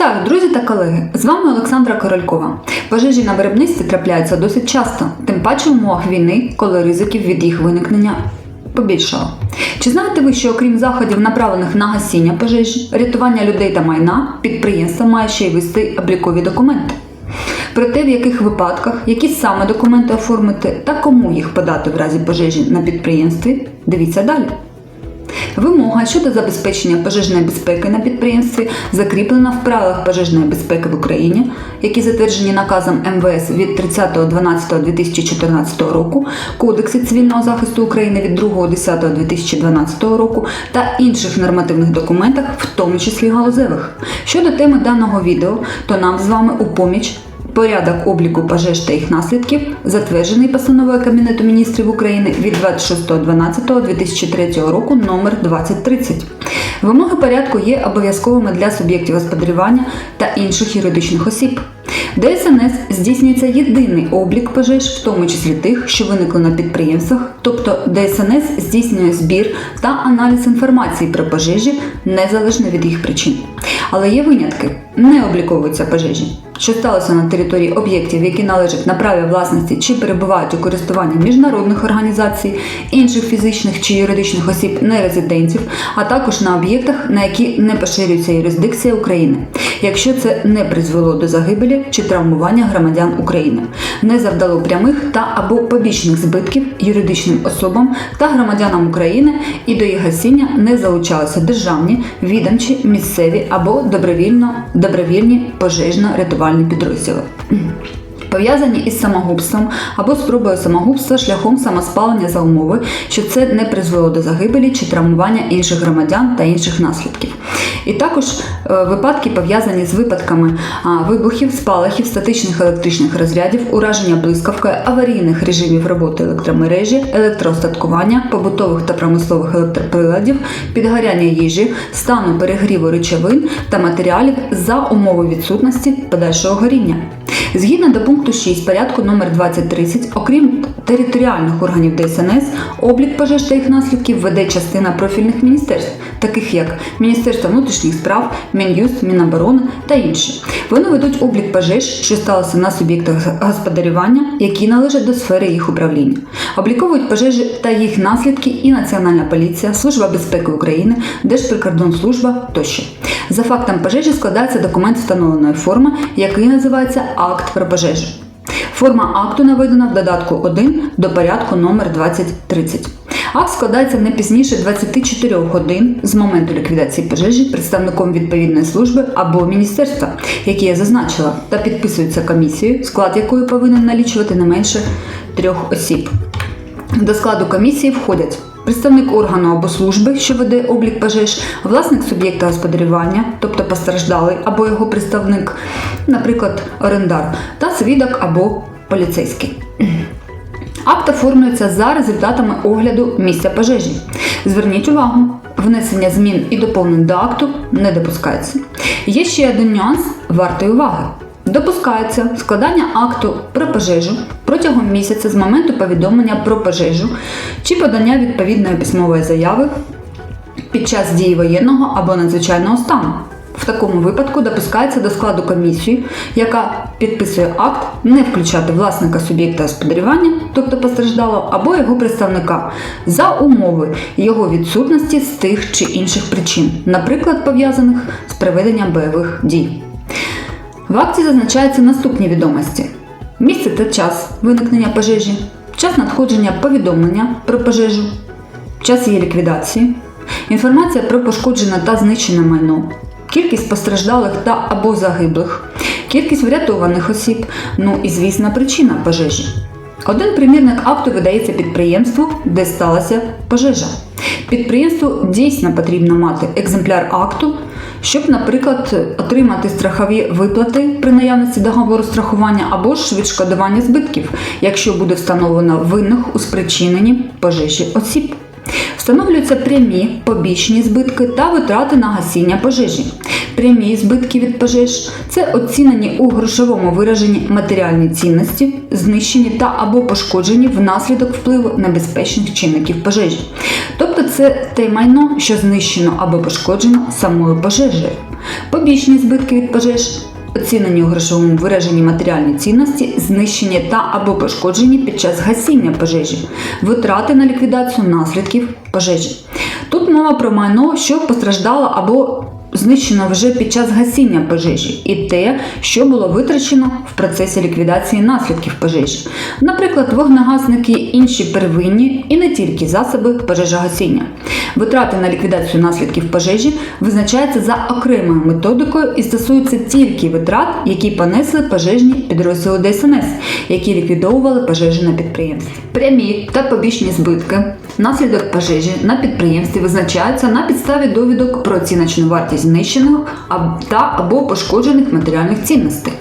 Вітаю, друзі та колеги! З вами Олександра Королькова. Пожежі на виробництві трапляються досить часто, тим паче в умовах війни, коли ризиків від їх виникнення побільшало. Чи знаєте ви, що окрім заходів, направлених на гасіння пожежі, рятування людей та майна, підприємство має ще й вести облікові документи? Про те, в яких випадках, які саме документи оформити та кому їх подати в разі пожежі на підприємстві, дивіться далі. Вимога щодо забезпечення пожежної безпеки на підприємстві закріплена в правилах пожежної безпеки в Україні, які затверджені наказом МВС від 30.12.2014 року, Кодексі цивільного захисту України від 2.10.2012 року та інших нормативних документах, в тому числі галузевих. Щодо теми даного відео, то нам з вами у поміч Порядок обліку пожеж та їх наслідків затверджений постановою Кабінету міністрів України від 26.12.2003 року номер 2030. Вимоги порядку є обов'язковими для суб'єктів господарювання та інших юридичних осіб. ДСНС здійснюється єдиний облік пожеж, в тому числі тих, що виникли на підприємствах, тобто ДСНС здійснює збір та аналіз інформації про пожежі незалежно від їх причин. Але є винятки, не обліковуються пожежі, що сталося на території об'єктів, які належать на праві власності чи перебувають у користуванні міжнародних організацій, інших фізичних чи юридичних осіб нерезидентів, а також на об'єктах, на які не поширюється юрисдикція України, якщо це не призвело до загибелі чи травмування громадян України, не завдало прямих та або побічних збитків юридичним особам та громадянам України і до їх гасіння не залучалися державні, відомчі, місцеві або добровільно добровільні пожежно-рятувальні підрозділи. Пов'язані із самогубством або спробою самогубства шляхом самоспалення за умови, що це не призвело до загибелі чи травмування інших громадян та інших наслідків. І також е, випадки пов'язані з випадками вибухів, спалахів, статичних електричних розрядів, ураження блискавкою, аварійних режимів роботи електромережі, електроостаткування, побутових та промислових електроприладів, підгоряння їжі, стану перегріву речовин та матеріалів за умови відсутності подальшого горіння. Згідно до пункту 6 порядку номер 2030, окрім територіальних органів ДСНС, облік пожеж та їх наслідків веде частина профільних міністерств, таких як Міністерство внутрішніх справ, Мін'юст, Міноборони та інші. Вони ведуть облік пожеж, що сталося на суб'єктах господарювання, які належать до сфери їх управління. Обліковують пожежі та їх наслідки і Національна поліція, Служба безпеки України, Держприкордонслужба тощо. За фактом пожежі складається документ встановленої форми, який називається акт про пожежу. Форма акту наведена в додатку 1 до порядку номер 2030. Акт складається не пізніше 24 годин з моменту ліквідації пожежі представником відповідної служби або міністерства, яке я зазначила, та підписується комісією, склад якої повинен налічувати не менше трьох осіб. До складу комісії входять представник органу або служби, що веде облік пожеж, власник суб'єкта господарювання, тобто постраждалий або його представник, наприклад, орендар, та свідок або поліцейський. Акт оформлюється за результатами огляду місця пожежі. Зверніть увагу, внесення змін і доповнень до акту не допускається. Є ще один нюанс вартої уваги. Допускається складання акту про пожежу протягом місяця з моменту повідомлення про пожежу чи подання відповідної письмової заяви під час дії воєнного або надзвичайного стану. В такому випадку допускається до складу комісії, яка підписує акт не включати власника суб'єкта господарювання, тобто постраждалого, або його представника, за умови його відсутності з тих чи інших причин, наприклад, пов'язаних з проведенням бойових дій. В акті зазначаються наступні відомості: місце та час виникнення пожежі, час надходження повідомлення про пожежу, час її ліквідації, інформація про пошкоджене та знищене майно, кількість постраждалих та або загиблих, кількість врятованих осіб, ну і звісна причина пожежі. Один примірник акту видається підприємству, де сталася пожежа. Підприємству дійсно потрібно мати екземпляр акту, щоб, наприклад, отримати страхові виплати при наявності договору страхування або ж відшкодування збитків, якщо буде встановлено винних у спричиненні пожежі осіб. Встановлюються прямі побічні збитки та витрати на гасіння пожежі. Прямі збитки від пожеж це оцінені у грошовому вираженні матеріальні цінності, знищені та або пошкоджені внаслідок впливу небезпечних чинників пожежі. Тобто це те майно, що знищено або пошкоджено самою пожежею. побічні збитки від пожеж, оцінені у грошовому вираженні матеріальні цінності, знищені та або пошкоджені під час гасіння пожежі, витрати на ліквідацію наслідків пожежі. Тут мова про майно, що постраждало або знищено вже під час гасіння пожежі, і те, що було витрачено в процесі ліквідації наслідків пожежі, наприклад, вогнегасники, інші первинні і не тільки засоби пожежогасіння. Витрати на ліквідацію наслідків пожежі визначаються за окремою методикою і стосуються тільки витрат, які понесли пожежні підрозділи ДСНС, які ліквідовували пожежі на підприємстві. Прямі та побічні збитки внаслідок пожежі на підприємстві визначаються на підставі довідок про оціночну вартість знищеного та або пошкоджених матеріальних цінностей.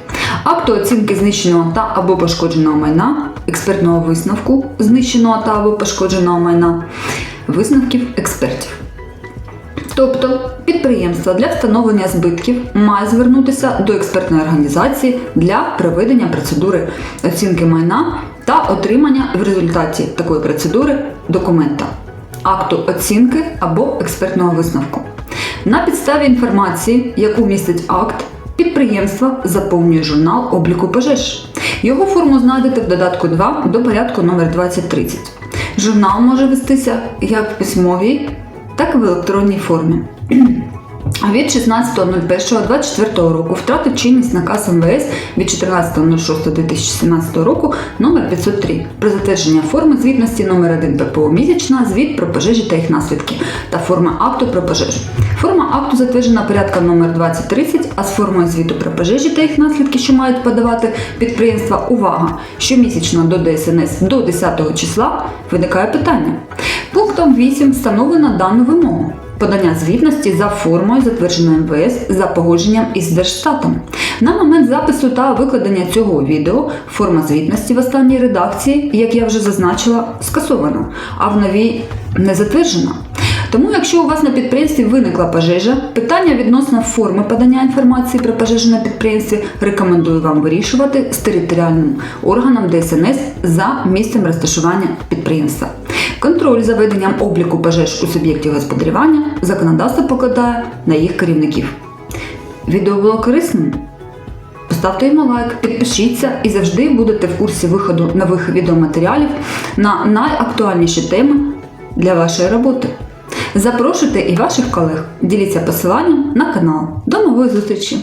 Акту оцінки знищеного та або пошкодженого майна, експертного висновку знищеного та або пошкодженого майна, висновків експертів. Тобто підприємство для встановлення збитків має звернутися до експертної організації для проведення процедури оцінки майна та отримання в результаті такої процедури документа, акту оцінки або експертного висновку. На підставі інформації, яку містить акт, підприємство заповнює журнал обліку пожеж. Його форму знайдете в додатку 2 до порядку номер 2030. Журнал може вестися як в письмовій, так і в електронній формі. А від 16.01.24 року втратив чинність наказ МВС від 14.06.2017 року номер 503 про затвердження форми звітності номер 1 ППО місячна, звіт про пожежі та їх наслідки та форма акту про пожежу. Форма акту затверджена порядком номер 2030, а з формою звіту про пожежі та їх наслідки, що мають подавати підприємства, увага, щомісячно до ДСНС до 10 числа виникає питання. Пунктом 8 встановлено дану вимогу подання звітності за формою, затвердженою МВС за погодженням із Держстатом. На момент запису та викладення цього відео форма звітності в останній редакції, як я вже зазначила, скасована, а в новій не затверджена. Тому, якщо у вас на підприємстві виникла пожежа, питання відносно форми подання інформації про пожежу на підприємстві рекомендую вам вирішувати з територіальним органом ДСНС за місцем розташування підприємства. Контроль за веденням обліку пожеж у суб'єктів господарювання законодавство покладає на їх керівників. Відео було корисним? Поставте йому лайк, підпишіться і завжди будете в курсі виходу нових відеоматеріалів на найактуальніші теми для вашої роботи. Запрошуйте і ваших колег, діліться посиланням на канал. До нової зустрічі!